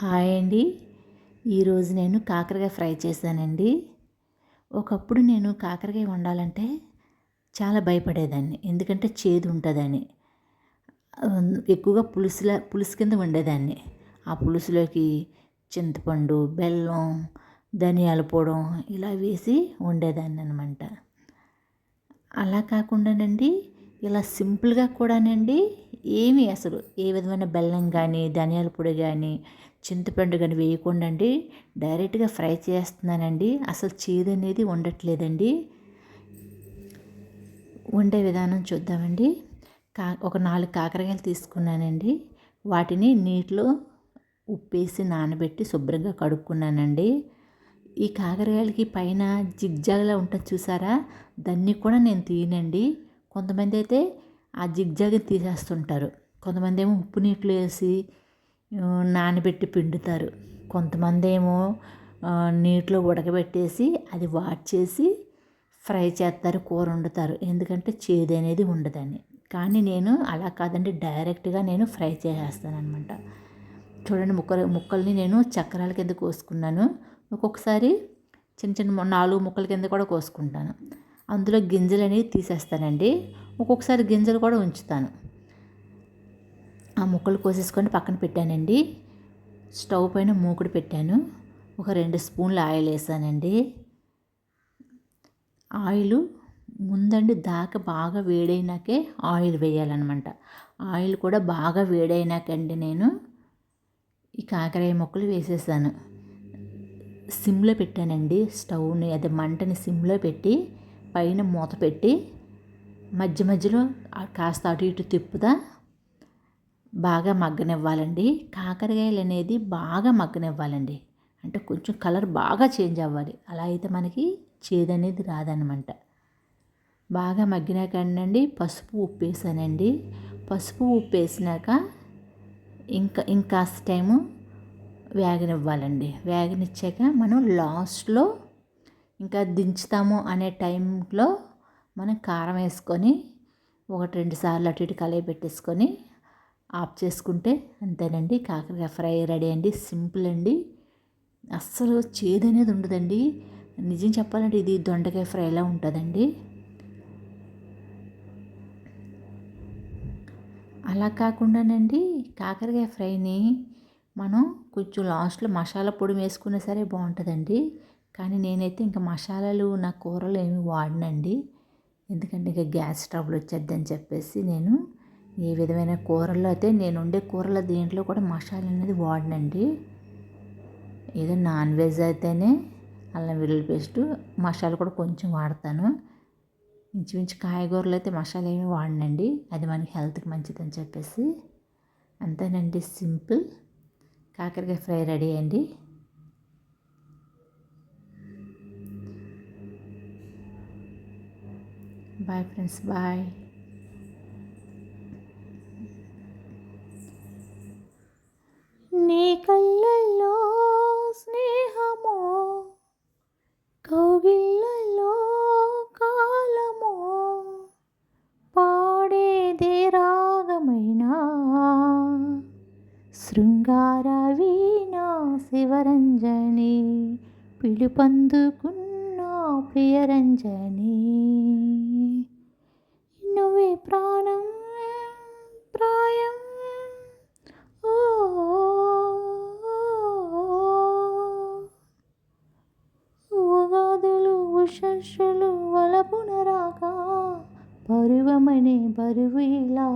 Hi అండి. ఈరోజు నేను కాకరకాయ ఫ్రై చేశానండి. ఒకప్పుడు నేను కాకరకాయ వండాలంటే చాలా భయపడేదాన్ని. ఎందుకంటే చేదు ఉంటుందని. ఎక్కువగా పులుసుల పులుసు కింద వండేదాన్ని. ఆ పులుసులోకి చింతపండు బెల్లం ధనియాల పొడం ఇలా వేసి వండేదాన్ని అనమాట అలా కాకుండానండి ఇలా సింపుల్గా కూడానండి ఏమీ అసలు ఏ విధమైన బెల్లం కానీ ధనియాల పొడి కానీ చింతపండు కానీ వేయకుండా అండి డైరెక్ట్గా ఫ్రై చేస్తున్నానండి. అసలు చేదు అనేది ఉండట్లేదండి వండే విధానం చూద్దామండి. కా ఒక నాలుగు కాకరకాయలు తీసుకున్నానండి. వాటిని నీటిలో ఉప్పేసి నానబెట్టి శుభ్రంగా కడుక్కున్నానండి. ఈ కాకరకాయలకి పైన జిగ్జాగ్లా ఉంటుంది చూసారా? దాన్ని కూడా నేను తీయనండి కొంతమంది అయితే ఆ జిగ్జాగ్ తీసేస్తుంటారు. కొంతమంది ఏమో ఉప్పు నీటిలో వేసి నానబెట్టి పిండుతారు. కొంతమంది ఏమో నీటిలో ఉడకబెట్టేసి అది వాట్ చేసి ఫ్రై చేస్తారు కూర వండుతారు. ఎందుకంటే చేదు అనేది ఉండదని. కానీ నేను అలా కాదండి డైరెక్ట్గా నేను ఫ్రై చేసేస్తాను అనమాట చూడండి ముక్కలు ముక్కల్ని నేను చక్రాల కింద కోసుకున్నాను. ఒక్కొక్కసారి చిన్న చిన్న నాలుగు ముక్కల కింద కూడా కోసుకుంటాను. అందులో గింజలు అనేవి తీసేస్తానండి. ఒక్కొక్కసారి గింజలు కూడా ఉంచుతాను. ఆ ముక్కలు కోసేసుకొని పక్కన పెట్టానండి. స్టవ్ పైన మూకుడు పెట్టాను. ఒక రెండు స్పూన్లు ఆయిల్ వేసానండి. ఆయిల్ ముందండి దాకా బాగా వేడైనాకే ఆయిల్ వేయాలన్నమాట. ఆయిల్ కూడా బాగా వేడైనాకండి నేను. ఈ కాకరాయ ముక్కలు వేసేసాను. సిమ్లో పెట్టానండి స్టవ్ని అదే మంటని సిమ్లో పెట్టి పైన మూత పెట్టి మధ్య మధ్యలో కాస్త అటు ఇటు తిప్పుదా బాగా మగ్గనివ్వాలండి. కాకరకాయలు అనేది బాగా మగ్గనివ్వాలండి. అంటే కొంచెం కలర్ బాగా చేంజ్ అవ్వాలి. అలా అయితే మనకి చేదు అనేది రాదనమాట. బాగా మగ్గినాకండి పసుపు ఉప్పు వేసానండి పసుపు ఉప్పు వేసినాక ఇంకా ఇంకాస్త టైము వేగనివ్వాలండి. వేగనిచ్చాక మనం లాస్ట్లో ఇంకా దించుతాము అనే టైంలో మనం కారం వేసుకొని ఒకటి రెండు సార్లు అటు ఇటు కలయి పెట్టేసుకొని ఆఫ్ చేసుకుంటే అంతేనండి. కాకరకాయ ఫ్రై రెడీ అండి. సింపుల్ అండి. అస్సలు చేదు అనేది ఉండదండి. నిజం చెప్పాలంటే ఇది దొండకాయ ఫ్రైలా ఉంటుందండి. అలా కాకుండానండి కాకరకాయ ఫ్రైని మనం కొంచెం లాస్ట్లో మసాలా పొడి వేసుకున్నా సరే బాగుంటుందండి. కానీ నేనైతే ఇంకా మసాలాలు నా కూరలు ఏమి వాడినండి. ఎందుకంటే ఇక గ్యాస్ ట్రబుల్ వచ్చేద్దని చెప్పేసి నేను ఏ విధమైన కూరల్లో అయితే నేను ఉండే కూరల దీంట్లో కూడా మసాలా అనేది వాడనండి. ఏదో నాన్ వెజ్ అయితేనే అల్లం వెల్లుల్లి పేస్టు మసాలా కూడా కొంచెం వాడతాను. ఇంచుమించు కాయగూరలు అయితే మసాలా ఏమి వాడనండి. అది మనకి హెల్త్కి మంచిదని చెప్పేసి. అంతేనండి సింపుల్. కాకరకాయ ఫ్రై రెడీ అండి బాయ్ ఫ్రెండ్స్ బాయ్. నీ కళ్ళల్లో స్నేహమో కౌగిళ్ళలో కాలమో పాడేదే రాగమైనా శృంగార వీణా శివరంజని పిలుపందుకున్న ప్రియరంజని. నువ్వే ప్రాణం ఉగాదులు ఉషస్సులు వలపునరాక పరువమనే బరువు ఇలా